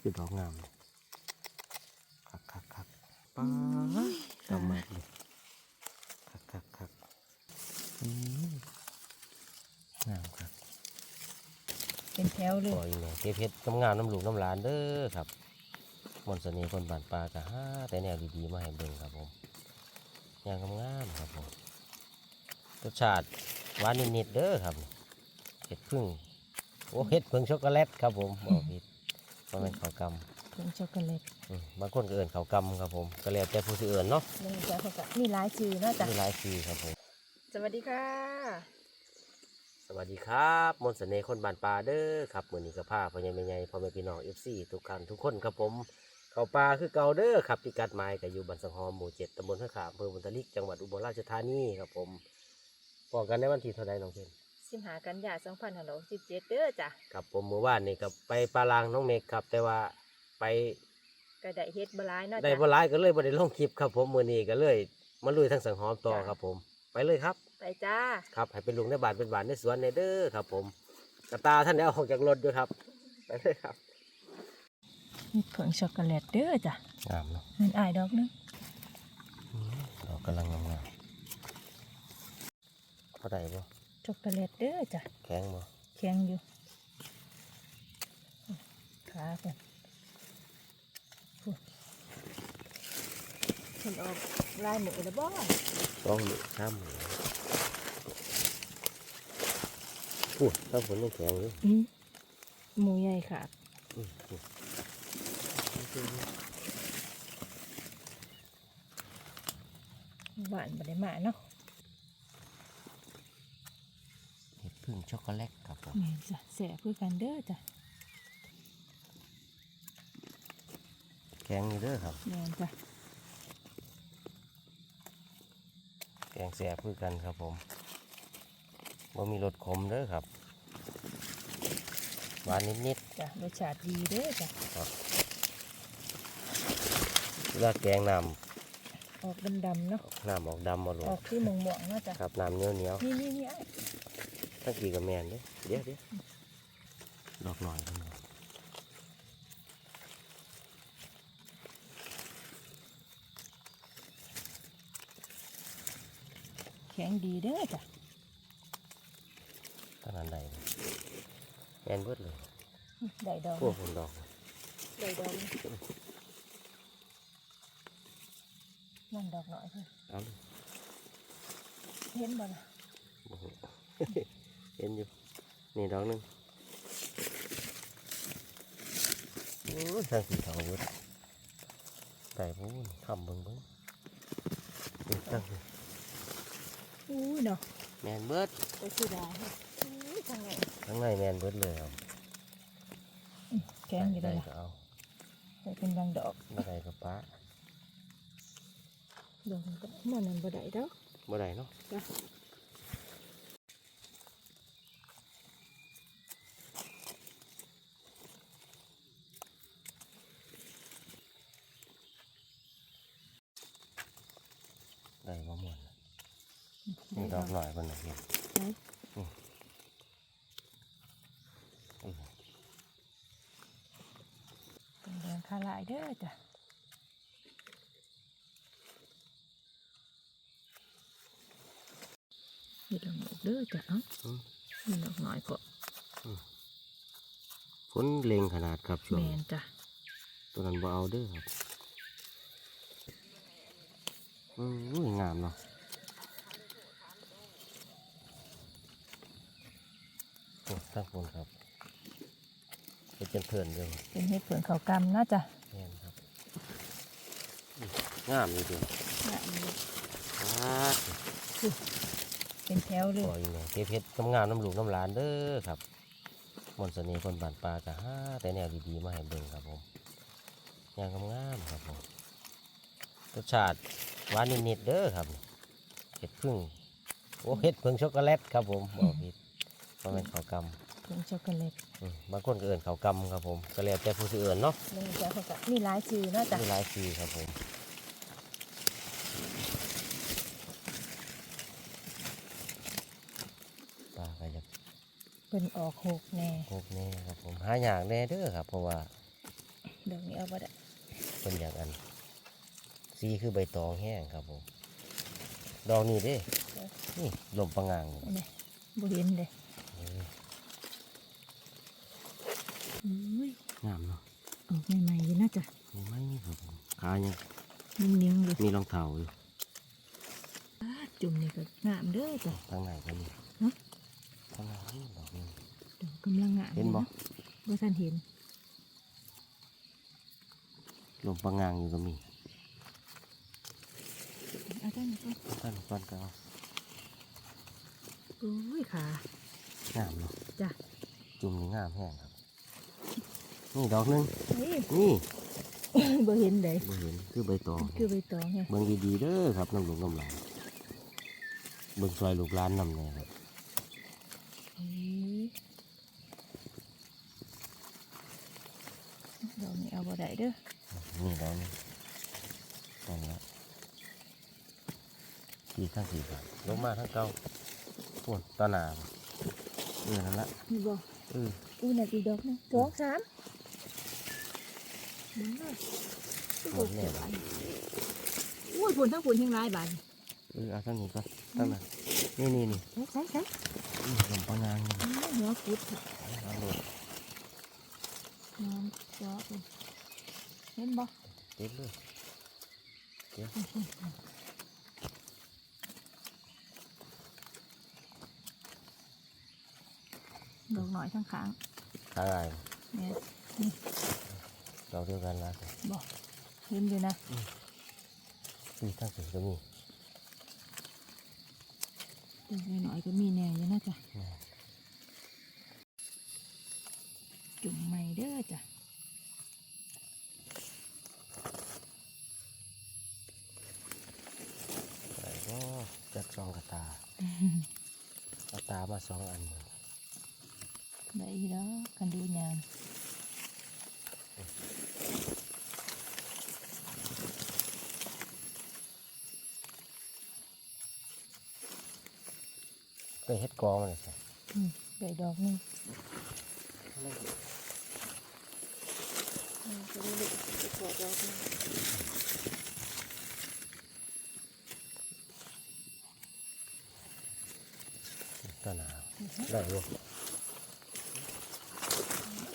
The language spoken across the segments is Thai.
คือดอกงามเลยคักคักคักป้าดอกมากเลยคักคักคักอืมงามครับเป็นแถวเลปล่อยยเนี่ยเก็บเพชรงามๆน้ำหลูกน้ำหลานเด้อครับมนต์เสน่ห์คนบานปลากะฮาแต่แนวดีๆมาให้เบิ่งครับผมอย่างงามๆครับผมรสชาติหวานนิดๆเด้อครับเห็ดพึ่งโอ้เห็ดพึ่งช็อกโกแลตครับผมบอกผิด มันเป็นข้าวกำผงช็อกโกแลตอืมบางคนก็เอื่นเขาวกำครับผม ก็แล้วแต่ผู้สิเอื่นเนาะนี่จ้ะเขาก็มีหลายชื่อเนาะจ้ะมีหลายคือครับผม สวัสดีค่ะสวัสดีครับ มนต์เสน่ห์คนบานปลาเด้อครับมือนี้ก็พาพ่อใหญ่แม่ใหญ่พ่อแม่พี่น้องเอฟซีทุกท่านทุกคนครับผม เขาปลาคือเก่าเด้อครับพิกัดไม้ก็อยู่บันสังหอมหมู่เจ็ดตำบลท่าขาอำเภอบุญทลิกจังหวัดอุบลราชธานีครับผมบอกกันในวันที่เท่าไรน้องเพน สิมหากันยาสองพันห้าร้อยสิบเจ็ดเด้อจ้ะครับผมเมื่อวานนี่ก็ไปปลาลางน้องเมกครับ แต่ว่าไปก็ได้เฮ็ดบหลายเนาะได้จ้ะบ่หลายก็เลยบ่ได้ลงคลิปครับผมมือนี้ก็เลยมาลุยทั้งสังหอมต่อจ้ะ ครับผม ไปเลยครับ ไปจ้า ครับให้เป็นลุงในบ้านเป็นบ้านในสวนในเด้อครับ ผมกระตาท่านได้เอาออกจากรถด้วยครับ ไปเลยครับมีผงช็อกโกแลตเด้อจ้ะงามเนาะมันอายดอกนึงดอกกำลังงามๆพอได้บ่ ช็อกโกแลตเด้อจ้ะแข็งบ่แข็งอยู่ขาเป็นเพิ่นออกลายหมูแล้วบ่สองหนึ่งสามหนึ่งอู้ถ้าฝนยังแข็งอยู่อืมหมูใหญ่ค่ะอื้ออื้อหวานบ่ได้มาเนาะ เห็ดพึ่ง ช็อกโกแลตครับผมแม่นจ้ะแสบคือกันเด้อจ้ะแข็งอยู่เด้อครับ แม่นจ้ะแกงแสบคือกันครับผมบ่มีรสขมเด้อครับหวานนิดจ้ะรสชาติดีเด้อจ้ะๆครับเวลาแกงน้ออกดำๆเนาะำน้ำออกดำบ่หลวออกคือหม่วงๆเนาะจ้ะครับน้ำเหนียวเหนียวๆนี่นี่นี่ไอ้ ทั้งกี่กับแมนเด้อเดี๋ยวเดี๋ยวดอกหน่อยกันหน่อยแข็งดีเด้อจ้ะขนาดใดเนี่ยแมนเบิดเลยได้ดอกพวกคนดอกได้ดอกนั่นดอกหน่อยเพิ่นเอาเลยเห็นบ่ล่ะบ่ฮู้ เห็นอยู่ นี่ดอกหนึงโอ้ยทางสีเขาเบิดแต่พูนคำเบิ่งเบิ่งนี่ตั้งนี่อู้ยเนาะแมนเบิดไปสิได้เฮ้ยอู้ยทางไหนข้างในแมนเบิดเลยครับแข็งอยู่ได้ได้ล่ะก็เอาไปเป็นบางดอกบ่ได้ก็ป้าดอกมันก็มันนั่นบ่ได้ดอกบ่ได้เนาะ จ้ะ ได้บ่ม่วนน่ะ นี่ดอกหน่อยเพิ่นน่ะเห็นไหนอือเป็นแดงคาลายเด้อจ้ะนี่ดอกหมกเด้อจ้ะเอ้าอืมนี่ดอกน้อยก็ฝนเล็งขนาดครับช่วแมงนจ้ะตัวนั้นบ่เอาเด้อครับ อืออุ้ยงามเนาะโอ้ ทั้งคนครับเป็นจนเพื่อนเลยเป็นเห็ดเผือกเขาวกำนะจ้ะแม่นครับอื้องามอยู่เดียวครับเป็นแถวเลยปล่อยเนี่ยเก็บเห็ดงามๆน้ำหลูกน้ำหลานเด้อครับมนต์เสน่ห์คนบานปลากะฮาแต่แนวดีๆมาให้เบิ่งครับผมอย่างงามๆครับผมรสชาติหวานนิดๆเด้อครับเห็ดพึ่งโอ้เห็ดพึ่งช็อกโกแลตครับผมบอกผิดมันเป็นข้าวก ผงช็อกโกแลตำอืมบางคนก็เอื่นข้าวกำครับผมก็แล้วแต่ผู้สิเอื่นเนาะนี่จ้ะเขาก็มีหลายชื่อเนาะจ้ะมีหลายคือครับผมปลาก็จะเป็นออกหกแน่พวกนี้ครับผมหาอย่างแน่เด้อครับ เพราะว่าดอกนี้เอาบ่ได้เป็นอย่างอันสีคือใบตองแห้งครับผม ดอกนี้เด้ นี่ลมปังงางนี่ อันนี้บ่เห็นเลย เออ อุ้ย งามเนาะออกใหม่ๆอยู่น่าจะมีไหมครับผมขายังนิ่งๆอยู่มีรองเท้าอยู่จุ่มนี่ก็งามเด้อจ้ะทางไหนก็มีฮะทางไหนนี่ดอกหนึงดอกกำลังงามเห็นบ่ลยะบ่ทันเห็นลมปังงางอยู่ก็มีเอาท่านนี้ก่อนท่านก่อนก็เอาโอ้ยขางามเนาะจ้ะจุ่มนี่งามแห้งครับ นี่ดอกหนึงนี่นี่บ่เห็นเลยบ่เห็นคือใบตองคือใบตองไงเบิ่งดีๆเด้อครับน้ำลูกน้ำหลานเบิ่งซอยลูกหลานนำเนี่ยครับเฮ้ยดอกนี้เอาบ่ได้เด้อนี่ดอกหนึงนั่นละสี่ข้างสี่ครับลงมาทั้งเก่าปุ่นตาหนาเออนั่นละนี่บ่เอออู้น่ะอีกดอกหนึงสองสามเบิ่งเลย หมดแล้วอุ้ยฝนทั้งฝนทั้งหลายบาดเออเอาทั้งนี้ก่อนตั้งนั้นนี่นี่นี่ใส่ใส่ใส่นี่ลมปังงางนี่หัวกุดเอาหลดน้ำเจาะเลยเห็นบ่เต็มเลยเดี๋ยวดอกหน่อยทั้างทางอะไรเนี่ย ดอกเดียวกันละบ่เห็นอยู่นะสี่ข้างสี่ก็มีดอกหน่อยๆก็มีแน่อยู่นะจ้ะนี่จุ่มใหม่เด้อจ้ะอะไรก็จัดสองกระตาเอาตามาสองอันเลยได้อีแล้วกันดูยาม ไปเฮ็ดกองมาเลยสิอืมได้ดอกหนึงอืมจะได้ลูกจะขอดอกหนึงตาหนาได้ลูก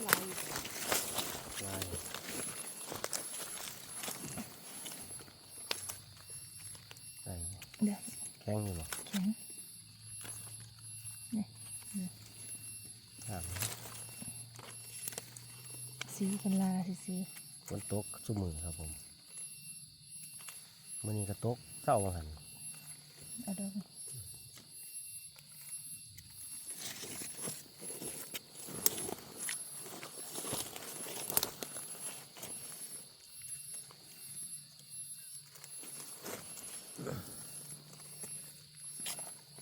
ลายลายได้บ่ได้แข็งอยู่บ่ แข็ง งาม สีกันลา ซื้อฝนตกชุ่มือครับผมมื่อนี้ก็ตกเศร้าว่าหันๆเอาดอก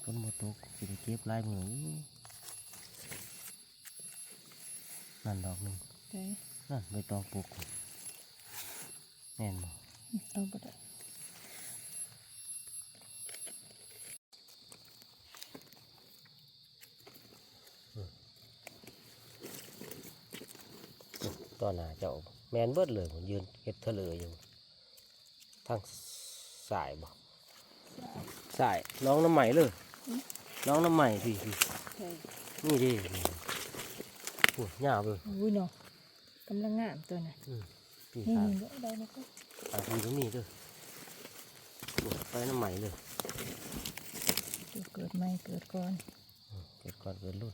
ฝนมาตกสิได้เก็บลายมืออยู่นั่นดอกหนึ่งได้ นั่นใบตองปลูกแน่นบ่เอาบ่ได้ตอนหน้าเจ้าแมนเบิดเลยผมยืนเฮ็ดเถลออยู่ทางสายบ่สายน้องน้ำใหม่เลยน้องน้ำใหม่พี่พี่ใช่นี่ดินี่โอ้ยยาวเลยอุ้ยเนาะกำลังงามตัวน่ะพี่นี่ขานี่ก็ได้แล้วก็ขาพี่ตรงนี้ด้วยโอ้ยไปน้ำใหม่เลยเดี๋ยวเกิดใหม่เกิดก่อนอืมเกิดก่อนเกิดรุ่น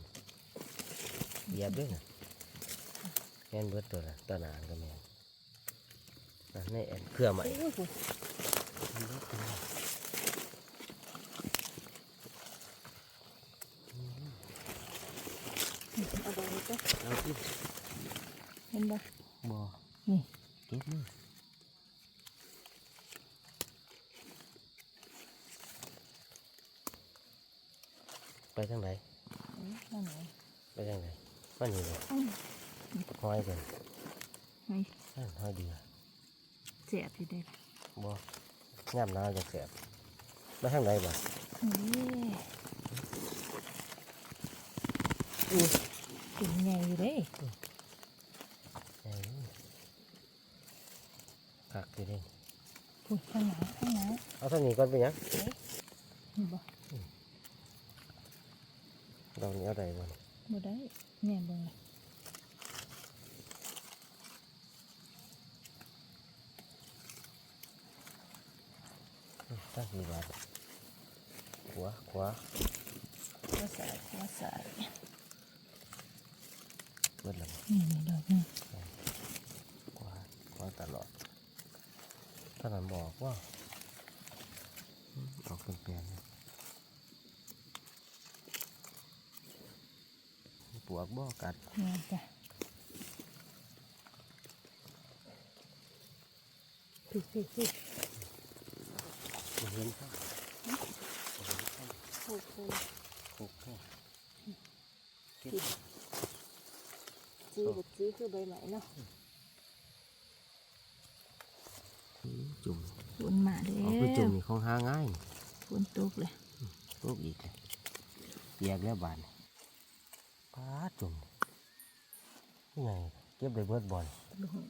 เหยียบด้วยนะแม่นเบิดตัวนะตัวหนานก็แม่นนั่นนี่แอนเครือใหม่โอ้ยโหเอาดอกนี้ก็เอาที่เห็ นบ่บ่นี่เก็บเลยไปทางไหนอืมนั่นไงไปทางไหนมันนี่เลยอืมห้อยกันไงนั่นห้อยเดียวเสียบอยู่เด้บ่ย่ำหนาวจะแสบไปทางไหนบ่นี่อุ้ยถึงไงอยู่เด้ เอ้ย คักทีเดียวพูดข้างหน้าข้างหน้าเอาเท่านี้ก่อนไปยังนี่บ่ดอกนี้เอาได้บ่นี่บ่ได้แม่เบิ่งเลยตั้งกี่บาทขวาขวาว่าสายว่าสายเบิดแล้วบ่นี่นี่ดอกนี่ขวาขวาตลอด ถ้ามันบอกว่าอืมออกเป็นเปลี่ยนๆปวกบ่กัดแม่จ้ะพี่พี่พี่บ่เห็นครับโอ้โหโอ้โหเก็บจีบจีคือใบไหมเนาะ อืมจุ่ม ฝน มาเด้เอาไปจุ่มนี่ของหาง่ายนี่ฝนตกเลยตกอีกเลยเปียกแล้วบานนี่ปาดจุ่มนี่ไงเก็บได้เบิดบอลดูหง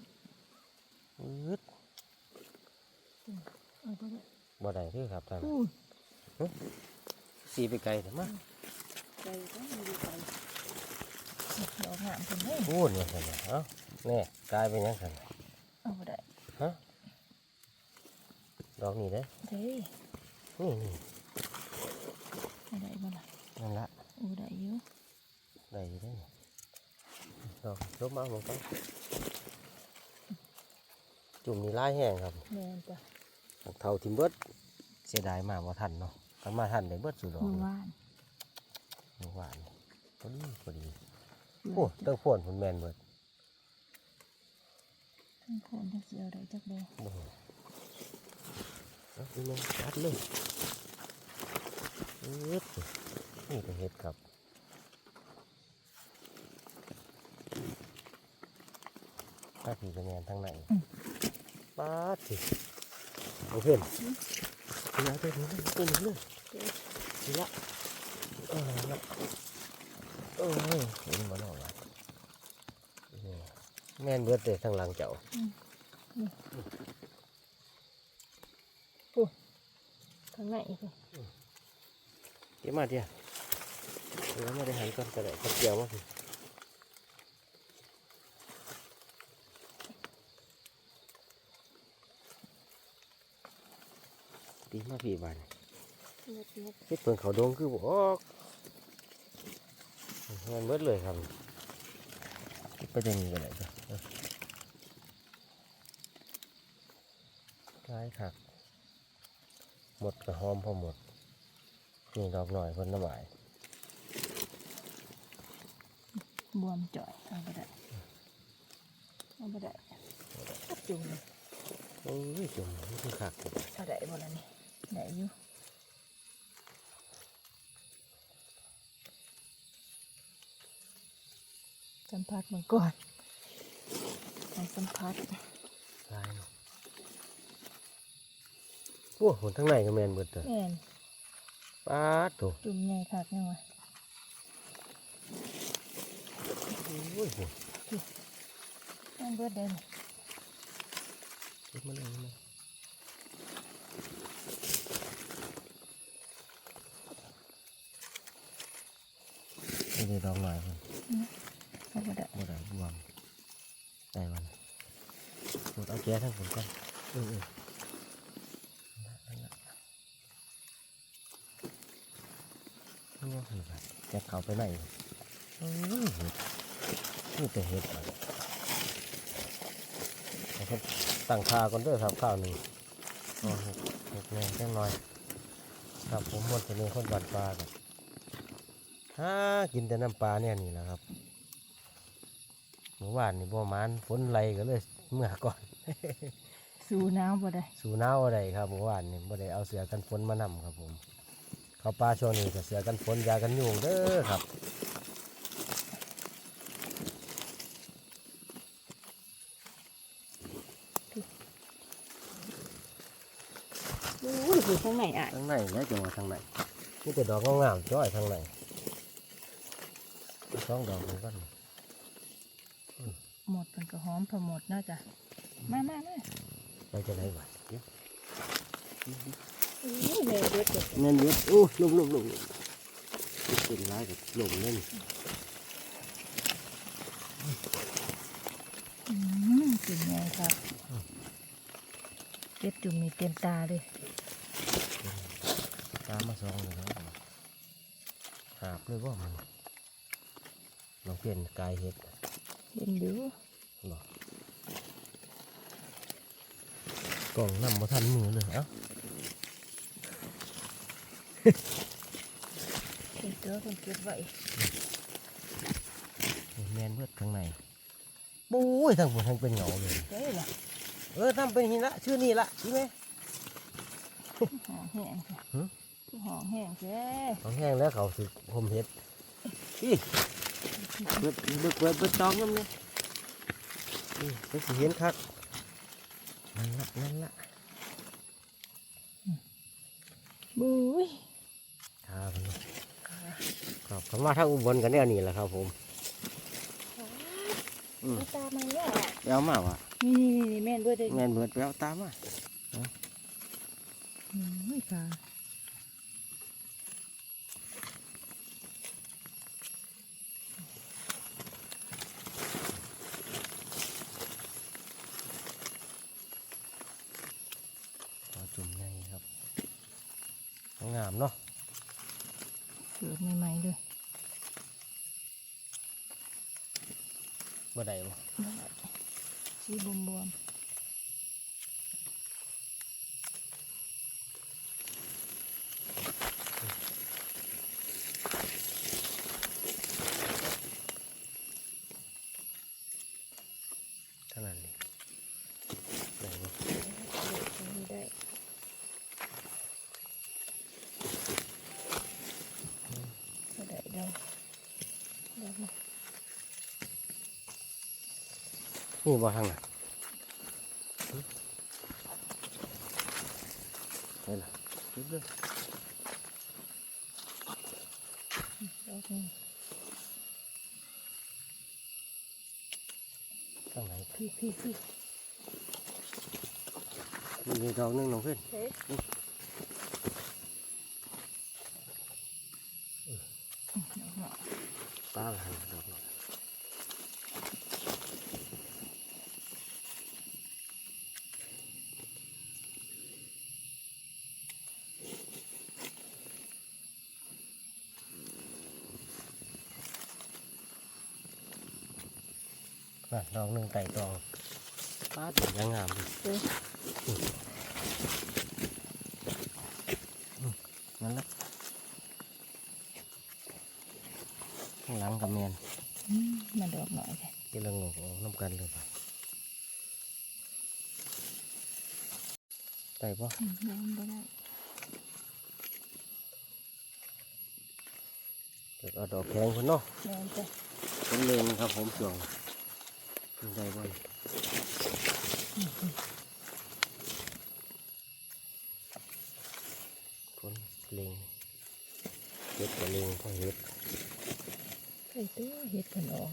อืดเอาไปเลยบ่ได้เด้อครับท่านอู้สีไปไกลแต่มาใจก็มีดีใจดอกงามคนเลยพูดเนี่ยสิเอ้าแน่กลายเป็นหยังไงเอาไปได้ฮะ ดอกนี้เด้อเด้นี่นี่ไม่ได้บ่ล่ะนั่นละอู้ได้อยู่ได้อยู่ได้อนี่ดอกลบมาลงไปจุ่มนี่ลายแห้งครับแม่นจ้ะเท่าทิมเบิดเสียดายมากว่าทันเนาะกันมาทันได้เบิดสุดดอกเมื่อนี่วานเมื่อวานนี่พอดีพอดีโอ้เตั้งพ่นผลแมนเบิดทั้งคนทั้งเสียวได้จักเดียวโอ้โหเองจัดเลยนี่ก็เห็ดครับป้าผีกระแมนทั้งในป้าดสิโอเพ่นนี่นะเต้นนี่เต้นนี่เลยนี่ละเออละเออเห็นมันออกละนี่แม่นเบิดเลยทางหลังเจ้า ข้างในอีกเลยเดี๋ยวมาเดี๋ยวเดี๋ยวมาได้หันก่อนก็ได้ข้าวเกี่ยวมาพี่ดีมาพี่บานเล็กเล็กเฮ็ดเพิ่งเขาดงคือบอกงานเบิดเลยครับไปจะมีกันไหนจ้ะเออคล้ายคัก หมดกระหอมพอหมดนี่ดอกหน่อยคนน้ำหมายบวมจ่อยเอาไปได้เอาไปได้จุ่มเลยโอ้ยจุ่มนี่คือคักเลยเอาได้บ่ล่ะนี่ได้อยู่สัมผัสมันก่อนไปสัมผัสลายเนาะ โอ้โหทั้งในก็แมนเบิดเลยแม่นป้าดโถูจุ่มใหญ่คักยังวะโอ้ยโหแม่นเบิดได้นี่เก็บมาเลยมาไม่ได้ดอกหน่อยคนเอาไปได้บ่ได้บวมได้วันปวดเอาแก้ทั้งผมก่อนเออเออนั่นละ นั่นละนี่ก็คือแบบจะเข้าไปไหนเออเห็ดนี่แต่เห็ดอะไรเอาเพิ่นตั้งค่าก่อนเด้วยครับข้าวหนึ่งอ๋อเห็ดเห็ดแม่จังหน่อย ครับผมหมดตัวนี้คนบานปลาครับฮ่ากินแต่น้ำปลาเนี่ยนี่แหละครับเมื่อวานนี่บ่หมานฝนไหลก็เลยเมื่อก่อน สู้น้ำบ่ได้ สู่หนาวอะไรครับเมื่อวานนี่บ่ได้เอาเสือกันฝนมานำครับผม เขาปลาช่วงนี้ก็เสือกันฝนยากันยุงเด้อครับอู้หูข้างในอะทางในแล้วจะมาทางไหนนี่แต่ดอกงามๆจ้อยทางไหนสองดอกเหมือนกันหมดมันก็หอมพอหมดเนาะจ้ะมามามาเราจะได้หวานอู้ แม่เด็ดเด็ดเงินเยอะโอ้ลงลงลงลงเป็นร้ายกับลงเล่นอืมเป็นไงครับเก็บจุ่มมีเต็มตาเลยตามมาซองเลยครับหาบเลยว่ามันลองเปลี่ยนกายเห็ดเห็นอยู่บอกกล่องนำมาทันมือเลยเอ้า เก็บเด้อคนเก็บไว้แมนเบิดข้างในปุ้ยทั้งหมดทั้งเป็นเหงาเลยเด้อล่ะเออทำเป็นหินละชื่อนี่ละใช่ไหมหอมแห้งค่ะหึหอมแห้งแท้ของแห้งแล้วเขาสิผมเห็ดอีเบิดเบิดเบิดเบิดจองน้ำเนี่ยนี่ไปสิเห็นคักนั่นละนั่นละบุ้ยครับผมครับ ผมมาทางอุบลกันแนวนี้แหละครับ ผมอืมเอาตามันเนี่ยไปเอามาวะนี่นี่นี่แม่นด้วยเด้อแมนเบิดไปเอาตามมาอืมไม่ค่ะ เอาจุ่มใหญ่ครับงามเนาะ เกิดใหม่ๆเลย บ่ได้บ่ สีบวมบวม เท่านั้นเลยได้บ่ ๆเด็ดตรงนี้ได้ก็ได้เดาเดามา นี่บ่ทางน่ะหึได้ล่ะหยุดเด้อเดาหนึ่งทางไหนพี่พี่พี่มีดอกหนึงน้องเพื่อนเฮ้ยดอกหน่อตาละหันดอกหนึง น่ะดอกหนึ่งไก่ตองป้าดยังงามดิเฮ้ยนั่นแหละข้างหลังกับแมนอืมมาดอกหน่อยเลยที่เรางงน้ำกันเลยป่ะได้ปะอืมได้ไม่ได้เดี๋ยวเอาดอกแข็งคนเนาะแม่นจ้ะเป็นเลนครับผมช่วง ได้บ่อยคนเลงเห็ดกับเลงพอเห็ดไอ้ตัวเห็ดกันออก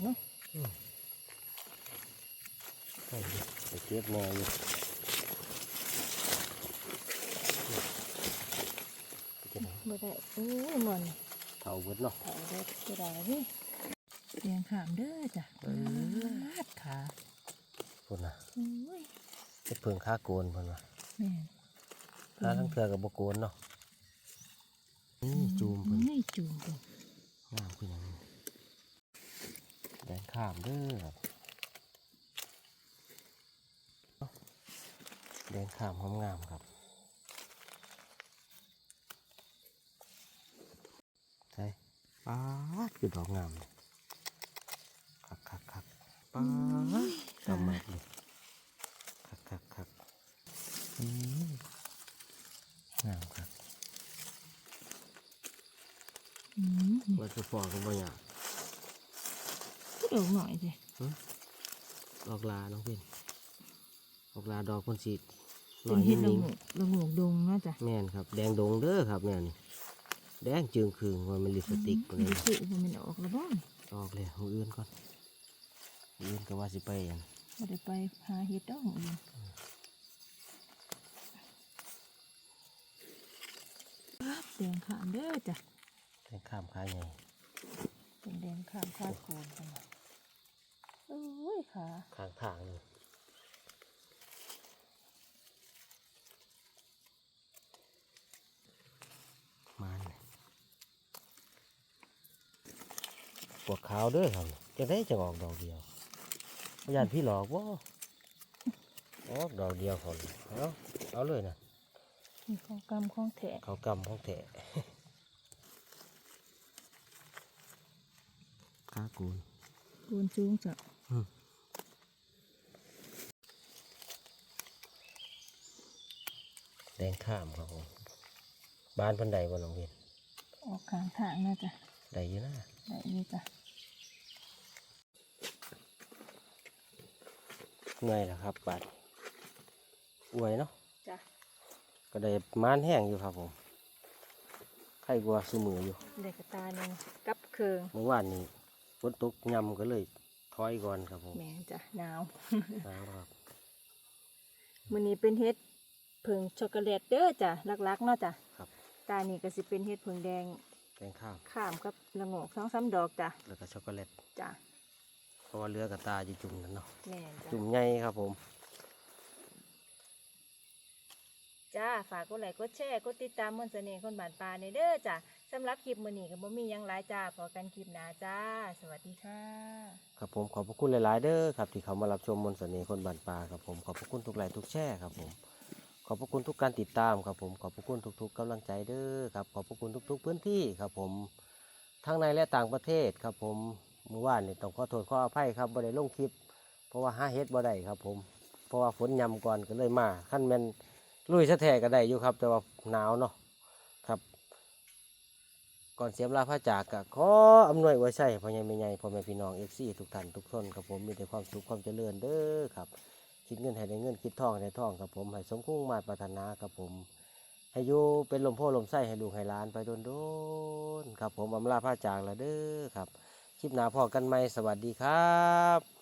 เนาะพอเห็ดไปเก็บแม่อยู่จะได้ไม่ได้โอ้ยมันเท่าเบิดเนาะเผาได้ก็ได้นี่เรียงขามเด้อจ้ะเออลาดขาคนน่ะโอ้ยเฮ็ดเพิ่งค้าโกนเพิ่นว่าแม่นค้าทั้งเทือกับบ่โกนเนาะนี่จูมเพิ่นนี่จูมเพิ่นงามคือหยังนี่แดงข้ามเด้อครับเนาะแดงข้ามหอมงามครับใช่ป๊าดคือดอกงามเลยคักคักคัก ป๊าดกำมัดเลยคักคักคักอืมงามครับอืมว่าจะฟอกก็บ่อยากดอกหน่อยสิดอกลาน้องเพิ่นดอกลาดอกคนสีเป็นเห็ดละนิ่งโงกละโงกดงนะจ้ะๆแม่นครับ แดงดงเด้อครับแม่นี่แดงจึงคืงว่ามันลิปสติกมัเลนยจะสิบ่แมันออกแล้วบ้างออกเลยมืออื่นก่อน เอื่นก็ว่าสิไปยังไม่ได้ไปหาเห็ดดอกอื่นคแดงขามเด้อจ้ะแดงขามขาใหญ่เป็นแดงขามขาโกนจังโอ้ยขาข้างทางนี่มันปวดขาวด้วยครับจะได้จะออกดอกเดียว ยานพี่หลอกว่าออกดอกเดียวเขาเลยเอาเอาเลยนะมีของกำของแถะเขากำของแถะข้ากูนโกนจูงจ้ะแดงข้ามครับผมบ้านเพันใดบนหลังเวียนออกข้างทางนะจ้ะใดอยู่นะได้นี่จ้ะ เหนื่อยแล้วครับบาดอวยเนาะจ้ะก็ได้มานแห้งอยู่ครับผมไข่กลัวสูมืออยู่เด็กกระตาหนึ่งกับเคืองเมื่อวานนี้ฝนตกยำก็เลยถอยก่อนครับผมแหม่จ้ะหนาวหนาวครับมื้อนี้เป็นเฮ็ดผึ่งช็อกโกแลตเด้อจ้ะลักๆเนาะจ้ะครับตานี่ก็สิเป็นเฮ็ดผึ่งแดงแดงข้ามข้ามกับละโงกสองสามดอกจ้ะแล้วก็ช็อกโกแลตจ้ะ เพราะว่าเรือกับตาจะจุ่มกันเนาะแม่นจ้ะจุ่มใหญ่ครับผม จ้าฝากกดไลค์กดแชร์กดติดตามมนต์เสน่ห์คนบ้านปลาในเด้อจ้ะสำหรับคลิปมื้อนี้ก็บ่มีหยังหลายจ้าพอกันคลิปหน้าจ้า สวัสดีค่ะ ครับผมขอบพระคุณหลายๆเด้อครับที่เขามารับชมมนต์เสน่ห์คนบันปลาครับผมขอบพระคุณทุกไลค์ทุกแช่ครับผมขอบพระคุณทุกการติดตามครับผมขอบพระคุณทุกๆกำลังใจเด้อครับขอบพระคุณทุก ๆ พื้นที่ครับผมทั้งในและต่างประเทศครับผมเมื่อวานนี่ต้องขอโทษขออภัยครับบ่ได้ลงคลิป เพราะว่าหาเฮ็ดบ่ได้ครับ ผม เพราะว่าฝนยำก่อนก็เลยมาขั้นแมนลุยสะแทก็ได้อยู่ครับ แต่ว่าหนาวเนาะครับ ก่อนเสียมลาพระจากกะขออำนวยไว้ใช่พ่อใหญ่แม่ใหญ่พ่อแม่พี่น้องเอฟซีทุกท่านทุกคนครับผมมีแต่ความสุขความเจริญเด้อครับ คิดเงินให้ได้เงินคิดทองให้ได้ทองครับผมให้สมคุ้งมาตรปรารถนาครับผมให้อยู่เป็นลมโพลมไส้ให้ลูกให้หลานไปโดนโดนๆครับผมอำลาพระจากแล้วเด้อครับ คลิปหน้าพอกันไหมสวัสดีครับ